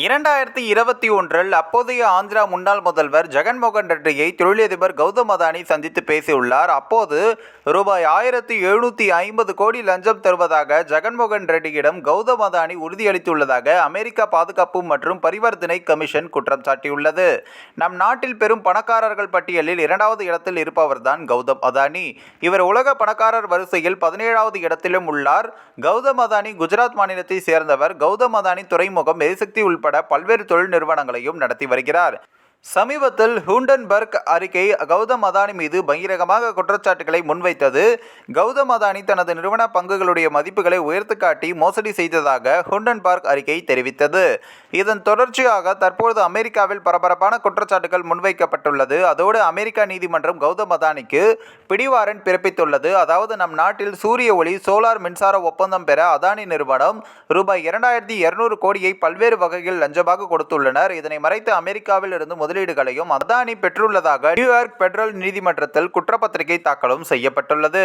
இரண்டாயிரத்தி இருபத்தி ஒன்றில் அப்போதைய ஆந்திரா முன்னாள் முதல்வர் ஜெகன்மோகன் ரெட்டியை தொழிலதிபர் கௌதம் அதானி சந்தித்து பேசியுள்ளார். அப்போது ரூபாய் ஆயிரத்தி எழுநூற்றி ஐம்பது கோடி லஞ்சம் தருவதாக ஜெகன்மோகன் ரெட்டியிடம் கௌதம் அதானி உறுதியளித்துள்ளதாக அமெரிக்கா பாதுகாப்பு மற்றும் பரிவர்த்தனை கமிஷன் குற்றம் சாட்டியுள்ளது. நம் நாட்டில் பெரும் பணக்காரர்கள் பட்டியலில் இரண்டாவது இடத்தில் இருப்பவர்தான் கௌதம் அதானி. இவர் உலக பணக்காரர் வரிசையில் பதினேழாவது இடத்திலும் உள்ளார். கௌதம் அதானி குஜராத் மாநிலத்தை சேர்ந்தவர். கௌதம் அதானி துறைமுகம் எரிசக்தி உள்பட பல்வேறு தொழில் நிறுவனங்களையும் நடத்தி வருகிறார். சமீபத்தில் ஹூண்டன்பர்க் அறிக்கை கௌதம் அதானி மீது பகிரங்கமாக குற்றச்சாட்டுகளை முன்வைத்தது. கௌதம் அதானி தனது நிறுவன பங்குகளுடைய மதிப்புகளை உயர்த்து காட்டி மோசடி செய்ததாக ஹூண்டன்பர்க் அறிக்கை தெரிவித்தது. இதன் தொடர்ச்சியாக தற்போது அமெரிக்காவில் பரபரப்பான குற்றச்சாட்டுகள் முன்வைக்கப்பட்டுள்ளது. அதோடு அமெரிக்கா நீதிமன்றம் கௌதம் அதானிக்கு பிடிவாரண்ட் பிறப்பித்துள்ளது. அதாவது நம் நாட்டில் சூரிய ஒளி சோலார் மின்சார ஒப்பந்தம் பெற அதானி நிறுவனம் ரூபாய் இரண்டாயிரத்தி இருநூறு கோடியை பல்வேறு வகையில் லஞ்சமாக கொடுத்துள்ளனர். இதனை மறைத்து அமெரிக்காவில் இருந்து முதல் முதலீடுகளையும் அதானி பெற்றுள்ளதாக நியூயார்க் பெடரல் நீதிமன்றத்தில் குற்றப்பத்திரிகை தாக்கலும் செய்யப்பட்டுள்ளது.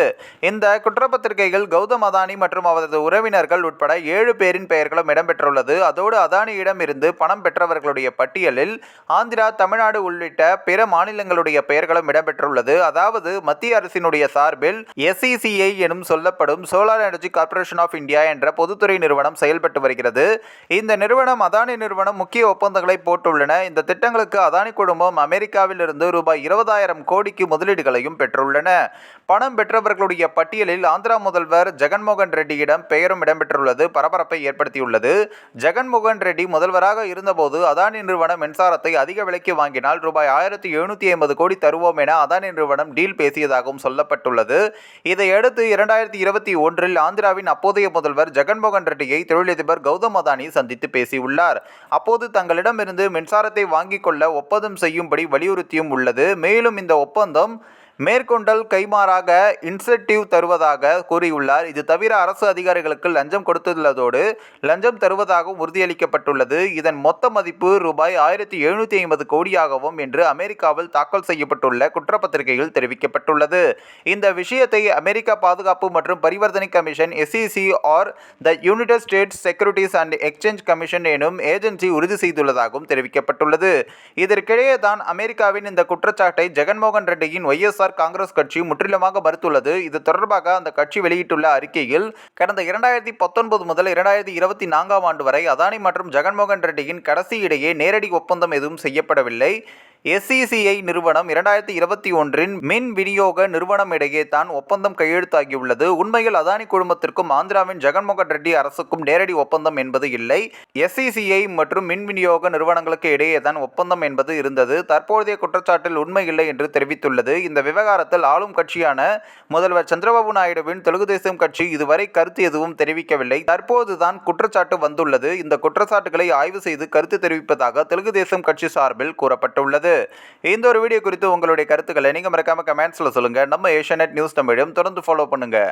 இந்த குற்றப்பத்திரிகைகள் கௌதம் அதானி மற்றும் அவரது உறவினர்கள் உட்பட ஏழு பேரின் பெயர்களும் இடம்பெற்றுள்ளது. அதோடு அதானியிடம் இருந்து பணம் பெற்றவர்களுடைய பட்டியலில் ஆந்திரா தமிழ்நாடு உள்ளிட்ட பிற மாநிலங்களுடைய பெயர்களும் இடம்பெற்றுள்ளது. அதாவது மத்திய அரசினுடைய சார்பில் எஸ்இசிஐ எனும் சொல்லப்படும் solar energy corporation of India என்ற பொதுத்துறை நிறுவனம் செயல்பட்டு வருகிறது. இந்த நிறுவனம் அதானி நிறுவனம் முக்கிய ஒப்பந்தங்களை போட்டுள்ளன. இந்த திட்டங்களுக்கு அதானி குடும்பம் குழுமம் அமெரிக்காவிலிருந்து ரூபாய் இருபதாயிரம் கோடிக்கு முதலீடுகளையும் பெற்றுள்ளன. பணம் பெற்றவர்களுடைய பட்டியலில் ஆந்திரா முதல்வர் ஜெகன்மோகன் ரெட்டியிடம் பெயரும் இடம்பெற்றுள்ளது பரபரப்பை ஏற்படுத்தியுள்ளது. ஜெகன்மோகன் ரெட்டி முதல்வராக இருந்தபோது அதானி நிறுவனம் மின்சாரத்தை அதிக விலைக்கு வாங்கினால் ரூபாய் ஆயிரத்தி எழுநூற்றி ஐம்பது கோடி தருவோம் என அதானி நிறுவனம் டீல் பேசியதாகவும் சொல்லப்பட்டுள்ளது. இதையடுத்து இரண்டாயிரத்தி இருபத்தி ஒன்றில் ஆந்திராவின் அப்போதைய முதல்வர் ஜெகன்மோகன் ரெட்டியை தொழிலதிபர் கௌதம் அதானி சந்தித்து பேசியுள்ளார். அப்போது தங்களிடமிருந்து மின்சாரத்தை வாங்கிக் கொள்ள ஒப்பந்தம் செய்யும்படி வலியுறுத்தியும் உள்ளது. மேலும் இந்த ஒப்பந்தம் மேற்கொண்டல் கைமாறாக இன்சென்டிவ் தருவதாக கூறியுள்ளார். இது தவிர அரசு அதிகாரிகளுக்கு லஞ்சம் கொடுத்துள்ளதோடு லஞ்சம் தருவதாகவும் உறுதியளிக்கப்பட்டுள்ளது. இதன் மொத்த மதிப்பு ரூபாய் ஆயிரத்தி எழுநூற்றி ஐம்பது கோடியாகவும் என்று அமெரிக்காவில் தாக்கல் செய்யப்பட்டுள்ள குற்றப்பத்திரிகையில் தெரிவிக்கப்பட்டுள்ளது. இந்த விஷயத்தை அமெரிக்க பாதுகாப்பு மற்றும் பரிவர்த்தனை commission SEC or the United States securities and exchange commission எனும் ஏஜென்சி உறுதி செய்துள்ளதாகவும் தெரிவிக்கப்பட்டுள்ளது. இதற்கிடையே தான் அமெரிக்காவின் இந்த குற்றச்சாட்டை ஜெகன்மோகன் ரெட்டியின் ஒய்எஸ்ஆர் காங்கிரஸ் கட்சி முற்றிலுமாக மறுத்துள்ளது. இது தொடர்பாக அந்த கட்சி வெளியிட்டுள்ள அறிக்கையில் கடந்த இரண்டாயிரத்தி பத்தொன்பது முதல் இரண்டாயிரத்தி இருபத்தி நான்காம் ஆண்டு வரை அதானி மற்றும் ஜெகன்மோகன் ரெட்டியின் கடைசி இடையே நேரடி ஒப்பந்தம் எதுவும் செய்யப்படவில்லை. எஸ்இசிஐ நிறுவனம் இரண்டாயிரத்தி இருபத்தி ஒன்றின் மின் விநியோக நிறுவனம் இடையே தான் ஒப்பந்தம் கையெழுத்தாகியுள்ளது. உண்மையில் அதானி குழுமத்திற்கும் ஆந்திராவின் ஜெகன்மோகன் ரெட்டி அரசுக்கும் நேரடி ஒப்பந்தம் என்பது இல்லை. எஸ்இசிஐ மற்றும் மின் விநியோக நிறுவனங்களுக்கு இடையே தான் ஒப்பந்தம் என்பது இருந்தது. தற்போதைய குற்றச்சாட்டில் உண்மை இல்லை என்று தெரிவித்துள்ளது. இந்த விவகாரத்தில் ஆளும் கட்சியான முதல்வர் சந்திரபாபு நாயுடுவின் தெலுங்கு தேசம் கட்சி இதுவரை கருத்து எதுவும் தெரிவிக்கவில்லை. தற்போதுதான் குற்றச்சாட்டு வந்துள்ளது. இந்த குற்றச்சாட்டுகளை ஆய்வு செய்து கருத்து தெரிவிப்பதாக தெலுங்கு தேசம் கட்சி சார்பில் கூறப்பட்டுள்ளது. இந்த ஒரு வீடியோ குறித்து உங்களுடைய கருத்துக்களை நீங்கள் மறக்காம கமெண்ட்ஸில் சொல்லுங்கள் நம்ம ஏஷியா நியூஸ் தமிழும் தொடர்ந்து ஃபாலோ பண்ணுங்கள்